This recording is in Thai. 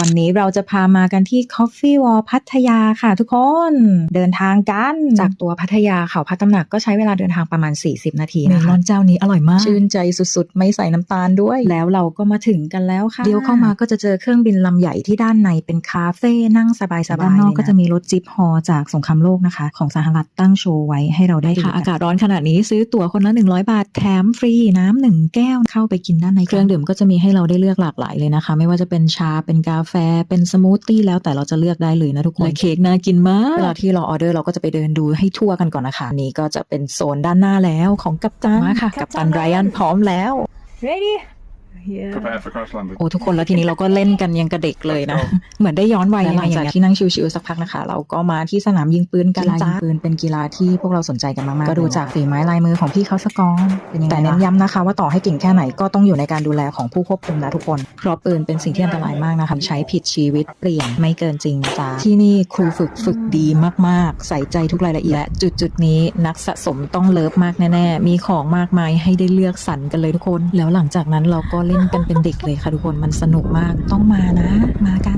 วันนี้เราจะพามากันที่ Coffee Wall พัทยาค่ะทุกคนเดินทางกัน จากตัวพัทยาเขาพักตำหนักก็ใช้เวลาเดินทางประมาณ 40 นาทีนะคะเมลอนเจ้านี้อร่อยมาก ชื่นใจสุดๆ ไม่ใส่น้ำตาลด้วย แล้วเราก็มาถึงกันแล้วค่ะ เดี๋ยวเข้ามาก็จะเจอเครื่องบินลำใหญ่ที่ด้านในเป็นคาเฟ่นั่งสบายๆด้านนอกเลยะก็จะมีรถจิ๊บฮอจากสงครามโลกนะคะ ของสหรัฐตั้งโชว์ไว้ให้เราได้ดูค่ะกันอากาศร้อนขนาดนี้ซื้อตั๋วคนละ 100 บาทแถมฟรีน้ำหนึ่งแก้วเข้าไปกินด้านในเครื่องดื่มก็จะมีให้เราได้เลือกหลากหลายเลยนะคะ ไม่ว่าจะเป็นชาเป็นกาแฟเป็นสมูทตี้แล้วแต่เราจะเลือกได้เลยนะทุกคนและเค้กน่ากินมากเวลาที่เราออเดอร์เราก็จะไปเดินดูให้ทั่วกันก่อนนะคะอันนี้ก็จะเป็นโซนด้านหน้าแล้วของกัปตันมาค่ะกัปตันไรอันพร้อมแล้ว ready โอ้ทุกคนแล้วทีนี้เราก็เล่นกันยังกระเด็กเลยนะ เหมือนได้ย้อนวัยและยังหลัไงงอจากย่างเงี้ยที่นั่งชิวๆสักพักนะคะ เราก็มาที่สนามยิงปืนกันกีฬายิจ้างปืนเป็นกีฬาที่พวกเราสนใจกันมากๆก็ดูจากฝีไม้ลายมือของพี่เขาสกอนเป็นยังไงแต่แต่เน้เน้นนย้ำย้ำนะนะคะคะ ว่าต่อให้เก่งแค่ไหนก็ต้องอยู่ในการดูแลของผู้ควบคุมนะทุกคนเพราะปืนเป็นสิ่งที่อันตรายมากนะคะใช้ผิดชีวิตเปลี่ยนไม่เกินจริงนะจ้าที่นี่ครูฝึกฝึกดีมากๆ ใส่ใจทุกรายละเอียดและจุดจุดๆนี้นักสะสมต้องเลิฟมากแน่ๆมีของมากมายให้ได้เลือกสรรกันเลยทุกคน แล้วหลังจากนั้นเราก็เล่นกันเป็นเด็กเลยค่ะทุกคนมันสนุกมากต้องมานะ มากัน